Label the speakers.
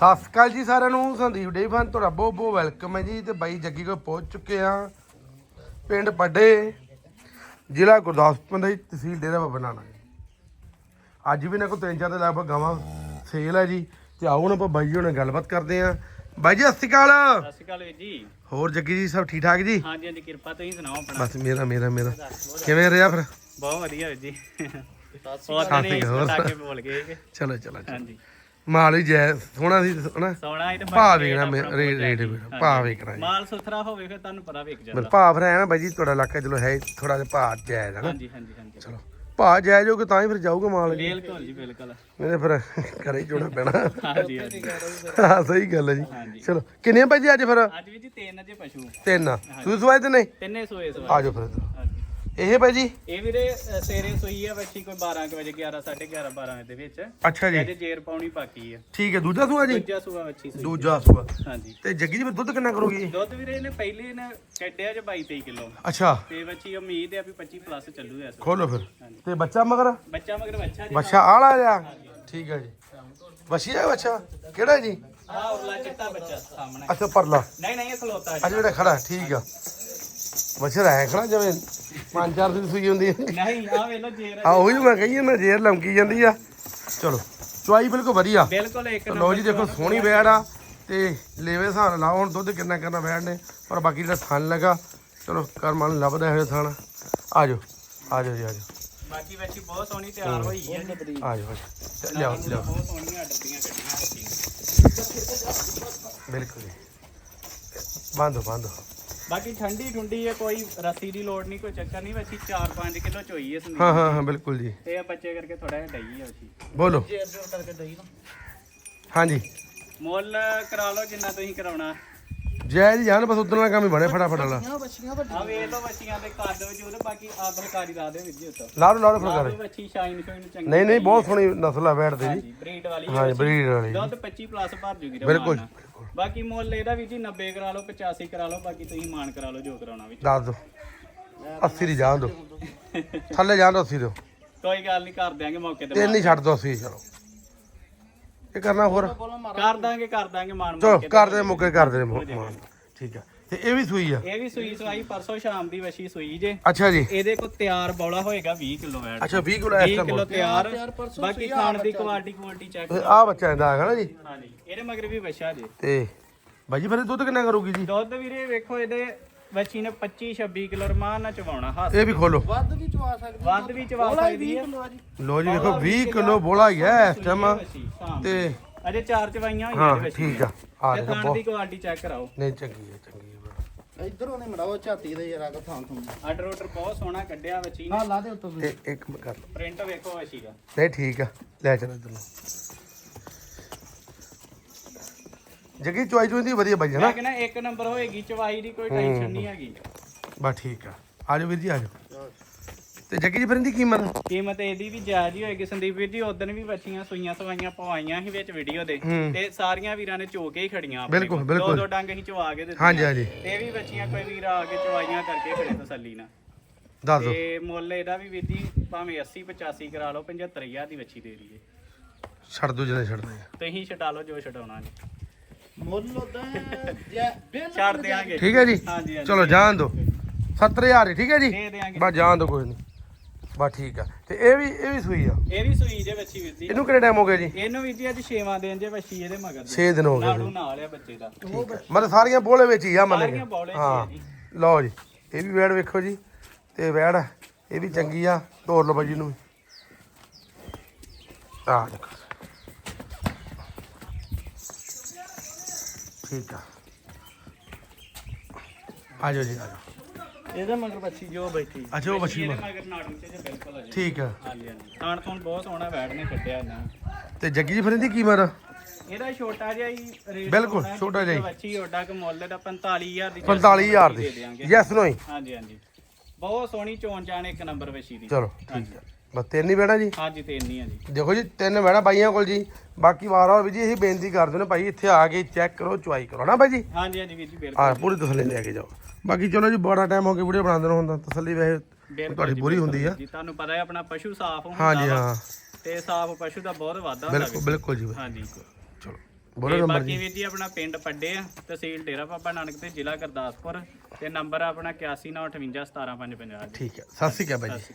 Speaker 1: ਸਤਿ ਸ਼੍ਰੀ ਅਕਾਲ ਜੀ ਸਾਰਿਆਂ ਨੂੰ ਸੰਦੀਪ ਡੇ ਫਨ ਤੁਹਾਡਾ ਬਹੁਤ ਬਹੁਤ ਵੈਲਕਮ ਹੈ ਜੀ ਤੇ ਬਾਈ ਜੱਗੀ ਕੋਲ ਪਹੁੰਚ ਚੁੱਕੇ ਆ ਪਿੰਡ ਪੱਡੇ ਜ਼ਿਲ੍ਹਾ ਗੁਰਦਾਸਪੁਰ ਦਾ ਤਹਿਸੀਲ ਡੇਰਾ ਬਾਬਾ ਨਾਨਕ। ਅੱਜ ਵੀ ਨਾ ਕੋ ਤਿੰਨ ਚਾਰ ਦੇ ਲਗਭਗ ਗਾਵਾਂ ਸੇਲ ਹੈ ਜੀ ਤੇ ਆਓ ਹੁਣ ਆਪਾਂ ਬਾਈ ਜੀ ਨਾਲ ਗੱਲਬਾਤ ਕਰਦੇ ਆ ਬਾਈ ਜੀ ਸਤਿ ਸ਼੍ਰੀ ਅਕਾਲ।
Speaker 2: ਸਤਿ ਸ਼੍ਰੀ ਅਕਾਲ ਵੀਰ ਜੀ।
Speaker 1: ਹੋਰ ਜੱਗੀ ਜੀ ਸਭ ਠੀਕ ਠਾਕ ਜੀ?
Speaker 2: ਹਾਂਜੀ ਹਾਂਜੀ ਕਿਰਪਾ ਤੁਸੀਂ ਸੁਣਾਓ ਆਪਣਾ?
Speaker 1: ਬਸ ਮੇਰਾ ਮੇਰਾ ਮੇਰਾ। ਕਿਵੇਂ ਰਿਹਾ ਫਿਰ?
Speaker 2: ਬਹੁਤ ਵਧੀਆ ਵੀਰ ਜੀ।
Speaker 1: ਸਤਿ
Speaker 2: ਹੋਰ
Speaker 1: ਸ਼੍ਰੀ
Speaker 2: ਨਹੀਂ
Speaker 1: ਅਕਾਲ।
Speaker 2: ਕੇ ਬੋਲ ਗਏ।
Speaker 1: ਚਲੋ ਚਲੋ।
Speaker 2: ਹਾਂਜੀ।
Speaker 1: ਮਾਲ ਹੀ ਜੈ ਸੋਹਣਾ ਸੀ ਹਨਾ?
Speaker 2: ਸੋਣਾ ਇਹ ਤਾਂ
Speaker 1: ਭਾਅ
Speaker 2: ਬਾਕੀ
Speaker 1: ਵੇਖਣਾ ਮੈਂ- ਰੇਟ- ਰੇਟ। ਵੇਖਣਾ, ਭਾਅ ਵੇਖਣਾ ਜੀ।
Speaker 2: ਮਾਲ ਸੁਥਰਾ ਹੋਵੇ ਫਿਰ ਤੁਹਾਨੂੰ ਪਤਾ ਵੇਖ ਜਾਂਦਾ।
Speaker 1: ਭਾਅ ਫਿਰ ਐ ਨਾ ਬਾਈ ਜੀ ਤੁਹਾਡਾ ਇਲਾਕਾ ਚਲੋ ਹੈ ਥੋੜਾ ਜਿਹਾ ਭਾਅ ਜਾਇਜ਼ ਹੈ ਨਾ।
Speaker 2: ਹਾਂਜੀ ਹਾਂਜੀ ਹਾਂਜੀ।
Speaker 1: ਚਲੋ ਭਾਅ ਜਾਇਜ਼ ਹੋਊਗਾ ਤਾਂ ਹੀ ਫਿਰ ਜਾਊਗਾ ਮਾਲ ਜੀ।
Speaker 2: ਬਿਲਕੁਲ ਜੀ ਬਿਲਕੁਲ।
Speaker 1: ਇਹਨੇ ਫਿਰ ਘਰੇ ਚੋਣਾ ਪੈਣਾ।
Speaker 2: ਹਾਂਜੀ ਹਾਂਜੀ।
Speaker 1: ਹਾਂ ਸਹੀ ਗੱਲ ਹੈ ਜੀ। ਚਲੋ ਕਿੰਨੇ ਭਾਈ ਜੀ ਅੱਜ ਫਿਰ?
Speaker 2: ਅੱਜ ਵੀ ਜੀ ਤਿੰਨ ਜੇ ਪਸ਼ੂ।
Speaker 1: ਤਿੰਨ ਸੂਈ ਸਵਾਏ ਤੇ ਨਹੀਂ?
Speaker 2: ਤਿੰਨੇ ਸੋਏ ਸੋਏ
Speaker 1: ਆ ਜਾਓ ਫਿਰ ਇੱਧਰ। ਇਹ ਭਾਈ ਜੀ?
Speaker 2: ਇਹ ਵੀਰੇ ਅ, ਸਵੇਰੇ ਸੋਈ ਆ ਬੱਚੀ ਕੋਈ 12 ਕੁ ਵਜੇ 11 12:30 12 ਵਜੇ ਦੇ ਵਿੱਚ।
Speaker 1: ਅੱਛਾ ਜੀ।
Speaker 2: ਅਜੇ ਜੇਰ ਪਾਉਣੀ ਬਾਕੀ ਆ।
Speaker 1: ਠੀਕ ਹੈ ਦੂਜਾ ਸੂਆ ਜੀ?
Speaker 2: ਦੂਜਾ ਸੂਆ ਬੱਚੀ ਸੋਈ
Speaker 1: ਦੂਜਾ ਸੂਆ।
Speaker 2: ਹਾਂਜੀ।
Speaker 1: ਤੇ ਜੱਗੀ ਜੀ ਫਿਰ ਦੁੱਧ ਕਿੰਨਾ ਕਰੋਗੀ
Speaker 2: ਦੁੱਧ ਵੀਰੇ ਇਹਨੇ ਪਹਿਲੇ ਇਹਨੇ ਕੱਢਿਆ ਜੇ 22 23 ਕਿਲੋ।
Speaker 1: ਅੱਛਾ।
Speaker 2: ਤੇ ਬੱਚੀ ਉਮੀਦ ਹੈ ਵੀ 25 ਪਲੱਸ ਚੱਲੂ ਐਸ
Speaker 1: ਖੋਲੋ ਫਿਰ। ਤੇ ਬੱਚਾ ਮਗਰ?
Speaker 2: ਬੱਚਾ ਮਗਰ ਬੱਚਾ ਜੀ।
Speaker 1: ਬੱਚਾ ਆਲਾ ਜਾ। ਠੀਕ ਹੈ ਜੀ। ਬੱਚੀ ਹੈ ਬੱਚਾ? ਕਿਹੜਾ ਜੀ?
Speaker 2: ਆ ਉਰਲਾ ਚਿੱਟਾ ਬੱਚਾ ਸਾਹਮਣੇ।
Speaker 1: ਅੱਛਾ ਪਰਲਾ।
Speaker 2: ਨਹੀਂ ਨਹੀਂ ਇਹ ਖਲੋਤਾ
Speaker 1: ਅੱਜ ਜਿਹੜਾ ਖੜਾ ਠੀਕ ਆ। ਬੱਚਾ ਰਹਿ ਖੜਾ ਜਿਵੇਂ ਪੰਜ ਚਾਰ ਦਿਨ ਸੂਈ ਹੁੰਦੀ ਹੈ।
Speaker 2: ਨਹੀਂ ਆ ਵੇਖ ਲੋ ਜੇਰ
Speaker 1: ਆ ਉਹੀ ਮੈਂ ਕਹੀ ਨਾ ਜੇਰ ਲਮਕੀ ਜਾਂਦੀ ਆ। ਚਲੋ ਚੁਆਈ ਬਿਲਕੁਲ ਵਧੀਆ।
Speaker 2: ਬਿਲਕੁਲ ਇੱਕ
Speaker 1: ਲਓ ਜੀ ਦੇਖੋ ਸੋਹਣੀ ਵੈੜ ਆ। ਤੇ ਲੇਵੇ ਹਿਸਾਬ ਨਾਲ ਲਾਓ ਹੁਣ ਦੁੱਧ ਕਿੰਨਾ ਕਰਨਾ ਵੈੜ ਨੇ ਪਰ ਬਾਕੀ ਜਿਹੜਾ ਥਣ ਲਗਾ ਚਲੋ ਕਰ ਮਨ ਲੱਭਦਾ ਹੈ ਥਣ। ਆ ਜਾਓ ਆ ਜਾਓ ਜੀ ਆ ਜਾਓ
Speaker 2: ਬਾਕੀ ਬੱਚੀ ਬਹੁਤ ਸੋਹਣੀ ਤਿਆਰ ਹੋਈ ਹੈ।
Speaker 1: ਆ ਜਾਓ। ਲਿਆਓ ਲਿਆਓ।
Speaker 2: ਬਹੁਤ ਸੋਹਣੀਆਂ ਦੀਆਂ ਕੱਢੀਆਂ।
Speaker 1: ਬਿਲਕੁਲ ਬੰਦੋ ਬੰਦੋ
Speaker 2: ਬਾਕੀ ਠੰਡੀ ਠੁੰਡੀ ਹੈ ਕੋਈ ਰੱਸੀ ਦੀ ਲੋੜ ਨਹੀਂ ਕੋਈ ਚੱਕਰ ਨਹੀਂ ਬੱਚੀ 4-5 ਕਿਲੋ ਚੋਈ ਹੈ ਸੰਦੀਪ
Speaker 1: ਹਾਂ ਹਾਂ ਹਾਂ ਬਿਲਕੁਲ ਜੀ।
Speaker 2: ਤੇ ਆ ਬੱਚੇ ਕਰਕੇ ਥੋੜਾ ਜਿਹਾ ਡਈ ਹੈ ਬੱਚੀ
Speaker 1: ਬੋਲੋ।
Speaker 2: ਜੇਰ ਜੋਰ ਕਰਕੇ ਡਈ ਨਾ।
Speaker 1: ਹਾਂਜੀ।
Speaker 2: ਮੁੱਲ ਕਰਾ ਲਓ ਜਿੰਨਾ ਤੁਸੀਂ ਕਰਾਉਣਾ।
Speaker 1: ਜੈ ਜੀ ਜਾਨ ਬਸ ਉਦੋਂ ਦਾ ਕੰਮ ਹੀ ਬਣੇ ਫਟਾਫਟ ਵਾਲਾ।
Speaker 2: ਆ ਵੇਖ ਲਓ ਬੱਚੀਆਂ ਦੇ ਕੱਦ ਵਜੂਦ ਬਾਕੀ ਆਪ ਹਲਕਾਰੀ ਲਾ ਦਿਓ ਵੀਰ ਜੀ ਉੱਤੋਂ।
Speaker 1: ਲਾ ਲਓ ਲਾ ਲਓ ਫਿਰ
Speaker 2: ਆਹ
Speaker 1: ਕਰੇ
Speaker 2: ਵੀ ਬੱਚੀ ਸ਼ਾਈਨ ਸ਼ਾਈਨ ਚੰਗੀ
Speaker 1: ਨਹੀਂ ਨਹੀਂ ਬਹੁਤ ਸੋਹਣੀ ਨਸਲ ਆ ਦੀ ਜੀ।
Speaker 2: ਹਾਂਜੀ ਬਰੀਡ ਵਾਲੀ ਹੈ
Speaker 1: ਹਾਂ
Speaker 2: ਬੱਚੀ।
Speaker 1: ਬਰੀਡ ਵਾਲੀ।
Speaker 2: ਦੁੱਧ 25 ਪਲੱਸ ਭਰ ਜੂਗੀ ਰਮਾਨ
Speaker 1: ਬਿਲਕੁਲ
Speaker 2: ਨਾਲ। ਬਾਕੀ ਮੁੱਲ ਇਹਦਾ ਵੀ ਜੀ 90 ਕਰਾ ਲਓ 85 ਕਰਾ ਲਓ ਬਾਕੀ ਤੁਸੀਂ ਮਾਨ ਕਰਾ ਲਓ ਜੋ ਕਰਾਉਣਾ ਵੀ
Speaker 1: ਦੱਸ ਦੋ 80 ਦੀ ਜਾਣ ਦੋ ਥੱਲੇ ਜਾਣ ਦੋ 80 ਦਿਓ।
Speaker 2: ਕੋਈ ਗੱਲ ਨਹੀਂ ਕਰ ਦਿਆਂਗੇ ਮੌਕੇ ਤੇ
Speaker 1: ਛੱਡ ਦੋ 80 ਚਲੋ। ਇਹ ਕਰਨਾ ਹੋਰ?
Speaker 2: ਕਰ ਦਾਂਗੇ ਕਰ ਦਾਂਗੇ ਮਾਨ
Speaker 1: ਚਲੋ
Speaker 2: ਮੌਕੇ ਤੇ।
Speaker 1: ਕਰਦੇ ਮੁੱਕੇ ਕਰਦੇ ਮਾਨ। ਠੀਕ ਆ। ਤੇ ਇਹ ਵੀ ਸੂਈ ਆ?
Speaker 2: ਇਹ ਵੀ ਸੂਈ ਸਵਾਈ ਪਰਸੋਂ ਸ਼ਾਮ ਦੀ ਵਸ਼ੀ ਸੂਈ ਜੇ।
Speaker 1: ਅੱਛਾ ਜੀ।
Speaker 2: ਇਹਦੇ ਕੋ ਤਿਆਰ ਬੌਲਾ ਹੋਏਗਾ 20 ਕਿਲੋ ਵੈਟ
Speaker 1: ਅੱਛਾ 20 ਕਿਲੋ ਇਸ
Speaker 2: 20
Speaker 1: ਟਾਈਮ
Speaker 2: ਕਿਲੋ ਤਿਆਰ। ਬਾਕੀ ਖਾਣ ਦੀ ਕੁਆਲਿਟੀ ਕੁਆਲਿਟੀ ਚੈੱਕ
Speaker 1: ਆ ਬੱਚਾ ਇਹਦਾ ਹੈਗਾ ਨਾ ਜੀ।
Speaker 2: ਹਾਂਜੀ ਇਹਦੇ ਮਗਰ ਵੀ ਵਛਾ ਜੇ।
Speaker 1: ਤੇ ਬਾਜੀ ਫਿਰ ਦੁੱਧ ਕਿੰਨਾ ਕਰੂਗੀ ਜੀ?
Speaker 2: ਦੁੱਧ ਵੀਰੇ ਵੇਖੋ ਇਹਦੇ ਬੱਚੀ ਨੇ 25 26 ਕਿਲੋ ਰਮਾਨ ਨਾਲ ਚਵਾਉਣਾ ਹੱਥ।
Speaker 1: ਇਹ ਵੀ ਖੋਲੋ।
Speaker 2: ਵੱਧ ਵੀ ਚਵਾ ਸਕਦੀ ਹੈ।
Speaker 1: ਲੋ ਜੀ। ਦੇਖੋ 20 ਕਿਲੋ ਬੋਲਾ ਹੀ ਹੈ ਇਸ ਟਾਈਮ
Speaker 2: ਵੱਛੀ,
Speaker 1: ਤੇ
Speaker 2: ਅਜੇ ਚਾਰ ਚਵਾਈਆਂ ਹੋਈਆਂ
Speaker 1: ਹਾਂ
Speaker 2: ਵਿੱਚ
Speaker 1: ਠੀਕ ਆ। ਆ
Speaker 2: ਤੇ
Speaker 1: ਦੇਖੋ ਬਹੁਤ
Speaker 2: ਦੀ ਕੁਆਲਿਟੀ ਚੈੱਕ ਕਰਾਓ।
Speaker 1: ਨਹੀਂ ਚੰਗੀ ਹੈ ਚੰਗੀ ਹੈ
Speaker 3: ਇਧਰੋਂ ਨੇ ਮੜਾਓ ਝਾਤੀ ਦੇ ਜਰਾ ਕੋ ਥਾਂ ਥਾਂ।
Speaker 2: ਆਰਡਰ ਆਰਡਰ ਬਹੁਤ ਸੋਹਣਾ ਕੱਢਿਆ ਬੱਚੀ ਨੇ
Speaker 3: ਨਾ ਲਾ ਦੇ ਉੱਤੋਂ
Speaker 1: ਤੇ ਇੱਕ ਮਿੰਟ ਕਰ ਲਓ।
Speaker 2: ਪ੍ਰਿੰਟ ਵੇਖੋ ਬੱਚੀ ਦਾ
Speaker 1: ਨਹੀਂ ਠੀਕ ਆ। ਲੈ ਚਲੋ ਇਧਰ ਨੂੰ ਜੱਗੀ ਚੁਆਈ ਚੁਆਈ ਦੀ ਵਧੀਆ ਬਾਈ ਹੈ ਨਾ?
Speaker 2: ਮੈਂ ਕਹਿੰਦਾ ਇੱਕ ਨੰਬਰ ਹੋਏਗੀ ਚਵਾਈ ਦੀ ਕੋਈ ਟੈਨਸ਼ਨ ਨਹੀਂ ਹੈਗੀ।
Speaker 1: ਬਸ ਠੀਕ ਆ। ਆ ਜਾਓ ਵੀਰ ਜੀ ਆ ਜਾਓ। ਤੇ ਜੱਗੀ ਜੀ ਫਿਰ ਇਹਦੀ ਕੀਮਤ?
Speaker 2: ਕੀਮਤ ਇਹਦੀ ਵੀ ਜਾਇਜ਼ ਹੀ ਹੋਏਗੀ। ਸੰਦੀਪ ਵੀਰ ਜੀ ਉਦੋਂ ਵੀ ਬੱਚੀਆਂ ਸੂਈਆਂ ਸਵਾਈਆਂ ਪਵਾਈਆਂ ਸੀ ਵਿੱਚ ਵੀਡੀਓ ਦੇ। ਤੇ ਸਾਰੀਆਂ ਵੀਰਾਂ ਨੇ ਚੋ ਕੇ ਹੀ ਖੜੀਆਂ ਆਪਣੇ
Speaker 1: ਬਿਲਕੁਲ,
Speaker 2: ਕੋਲ।
Speaker 1: ਬਿਲਕੁਲ।
Speaker 2: ਦੋ ਦੋ ਡੰਗ ਹੀ ਚਵਾ ਕੇ ਦਿੱਤੀਆਂ।
Speaker 1: ਹਾਂਜੀ ਹਾਂਜੀ।
Speaker 2: ਤੇ ਇਹ ਵੀ ਬੱਚੀਆਂ ਕੋਈ ਵੀਰ ਆ ਕੇ ਚਵਾਈਆਂ ਕਰਕੇ ਖੜੇ ਤਸੱਲੀ ਨਾਲ।
Speaker 1: ਦੱਸ
Speaker 2: ਤੇ ਮੁੱਲ ਇਹਦਾ ਵੀ ਵੀਰ ਜੀ ਭਾਵੇਂ 80 85 ਕਰਾ ਲਓ 75000 ਦੀ ਬੱਚੀ ਦੇ ਦਈਏ।
Speaker 1: ਛੱਡ ਦੋ ਜਿਹਨੇ ਛੱਡਦੇ ਆ
Speaker 2: ਤੁਸੀਂ ਛਡਾ ਲਓ ਜੋ ਛਡਾਉਣਾ ਜੀ।
Speaker 3: ਮੁੱਲ ਉਦਾਂ ਜੈ ਬਿਲ
Speaker 2: ਛੱਡ ਦਿਆਂਗੇ।
Speaker 1: ਠੀਕ ਹੈ ਜੀ?
Speaker 2: ਹਾਂਜੀ ਹਾਂਜੀ
Speaker 1: ਚਲੋ ਜਾਣ ਦੋ 70000 ਠੀਕ ਹੈ ਜੀ?
Speaker 2: ਦੇ ਦਿਆਂਗੇ।
Speaker 1: ਬਸ ਜਾਣ ਦੋ ਕੋਈ ਨਹੀਂ। ਬਸ ਠੀਕ ਆ। ਤੇ ਇਹ ਵੀ ਇਹ ਵੀ ਸੂਈ ਆ?
Speaker 2: ਇਹ ਵੀ ਸੂਈ ਜੇ ਬੱਚੀ ਵੀਰ ਜੀ।
Speaker 1: ਇਹਨੂੰ ਕਿੰਨੇ ਟਾਈਮ ਹੋ ਗਿਆ ਜੀ?
Speaker 2: ਇਹਨੂੰ ਵੀਰ ਜੀ ਅੱਜ 6ਵਾਂ ਦਿਨ ਜੇ ਬੱਚੀ ਇਹਦੇ ਮਗਰ ਦੀ।
Speaker 1: 6 ਦਿਨ ਹੋ ਗਏ
Speaker 2: ਨਾੜੂ ਨਾਲ ਆ ਬੱਚੇ ਦਾ।
Speaker 1: ਠੀਕ ਆ ਮਤਲਬ ਸਾਰੀਆਂ ਬੋਲੇ ਵਿੱਚ ਹੀ ਆ ਮੰਨ
Speaker 2: ਸਾਰੀਆਂ ਬੌਲੇ 'ਚ ਹੀ ਆ
Speaker 1: ਹਾਂ
Speaker 2: ਜੀ।
Speaker 1: ਲਓ ਜੀ ਇਹ ਵੀ ਵੈੜ ਵੇਖੋ ਜੀ। ਤੇ ਵੈੜ ਇਹ ਵੀ ਚੰਗੀ ਆ। ਤੋਰ ਲਓ ਬਾਜੀ ਨੂੰ ਆ ਦੇਖੋ। ਠੀਕ ਆ। ਆ ਜਾਓ ਜੀ ਆ ਜਾਓ
Speaker 3: ਇਹਦੇ ਮਗਰ ਬੱਚੀ ਜੋ ਬੈਠੀ।
Speaker 1: ਅੱਛਾ ਉਹ ਬੱਚੀ
Speaker 2: ਇਹਦੇ ਮਗਰ ਨਾੜੂ ਚ ਜੇ ਬਿਲਕੁਲ ਆ ਜੀ।
Speaker 1: ਠੀਕ ਆ।
Speaker 2: ਹਾਂਜੀ ਹਾਂਜੀ। ਖਾਣ ਤੋਂ ਬਹੁਤ ਸੋਹਣਾ ਬੈਠ ਨੇ ਕੱਢਿਆ ਇਹਨਾਂ।
Speaker 1: ਤੇ ਜੱਗੀ ਜੀ ਫਿਰ ਇਹਦੀ ਕੀਮਤ
Speaker 2: ਇਹਦਾ ਛੋਟਾ ਜਿਹਾ ਹੀ ਰੇਟ
Speaker 1: ਬਿਲਕੁਲ,
Speaker 2: ਹੋਣਾ,
Speaker 1: ਛੋਟਾ ਜਿਹਾ ਹੀ।
Speaker 2: ਬੱਚੀ ਓਡਾ ਕ ਮੁੱਲ ਦਾ 45000 ਦੀ
Speaker 1: 45000
Speaker 2: ਦੇ
Speaker 1: ਦੀ।
Speaker 2: ਦਿਆਂਗੇ।
Speaker 1: ਯੈਸ
Speaker 2: ਹਾਂਜੀ ਹਾਂਜੀ। ਬਹੁਤ ਸੋਹਣੀ ਚੋਣ ਜਾਣ ਇੱਕ ਨੰਬਰ ਵਸ਼ੀ ਦੀ
Speaker 1: ਚਲੋ ਠੀਕ ਆ। ਬਸ ਤਿੰਨ ਹੀ ਬੈਣਾ ਜੀ?
Speaker 2: ਹਾਂਜੀ ਤੇ ਇੰਨੀ ਆ ਜੀ।
Speaker 1: ਦੇਖੋ ਜੀ ਤਿੰਨ ਬੈਣਾ ਬਾਈਆਂ ਕੋਲ ਜੀ। ਬਾਕੀ ਵਾਰ ਵਾਰ ਵੀ ਜੀ ਅਸੀਂ ਬੇਨਤੀ ਕਰਦੇ ਨੇ ਭਾਈ ਇੱਥੇ ਆ ਕੇ ਚੈੱਕ ਕਰੋ ਚੁਆਈ ਕਰੋ ਨਾ ਬਾਈ ਜੀ?
Speaker 2: ਹਾਂਜੀ ਹਾਂਜੀ ਵੀਰ ਜੀ ਬਿਲਕੁਲ
Speaker 1: ਆ ਪੂਰੀ ਤਸੱਲੀ ਲੈ ਕੇ ਜਾਓ। ਬਾਕੀ ਚਲੋ ਜੀ ਬੜਾ ਟਾਈਮ ਹੋ ਗਿਆ ਵੀਡੀਓ ਬਣਾਉਂਦੇ ਨੂੰ ਹੁੰਦਾ ਤਸੱਲੀ ਵੈਸੇ ਤੁਹਾਡੀ ਪੂਰੀ ਹੁੰਦੀ ਆ।
Speaker 2: ਜੀ ਤੁਹਾਨੂੰ ਪਤਾ ਹੈ ਆਪਣਾ ਪਸ਼ੂ ਸਾਫ਼ ਹੁੰਦਾ
Speaker 1: ਹਾਂਜੀ ਹਾਂ।
Speaker 2: ਤੇ ਸਾਫ਼ ਪਸ਼ੂ ਦਾ ਬਹੁਤ ਵਾਧਾ ਹੁੰਦਾ
Speaker 1: ਬਿਲਕੁਲ ਬਿਲਕੁਲ ਜੀ
Speaker 2: ਹਾਂਜੀ।
Speaker 1: ਚਲੋ ਬੋਲੋ ਨੰਬਰ
Speaker 2: ਬਾਕੀ
Speaker 1: ਜੀ।
Speaker 2: ਵੀਰ ਜੀ ਆਪਣਾ ਪਿੰਡ ਪੱਡੇ ਆ ਤਹਿਸੀਲ ਡੇਰਾ ਬਾਬਾ ਨਾਨਕ ਤੇ ਜ਼ਿਲ੍ਹਾ ਗੁਰਦਾਸਪੁਰ। ਤੇ ਨੰਬਰ ਆਪਣਾ 8198517550
Speaker 1: ਠੀਕ ਹੈ ਸਤਿ ਸ਼੍ਰੀ ਅਕਾਲ
Speaker 2: ਸਤਿ
Speaker 1: ਜੀ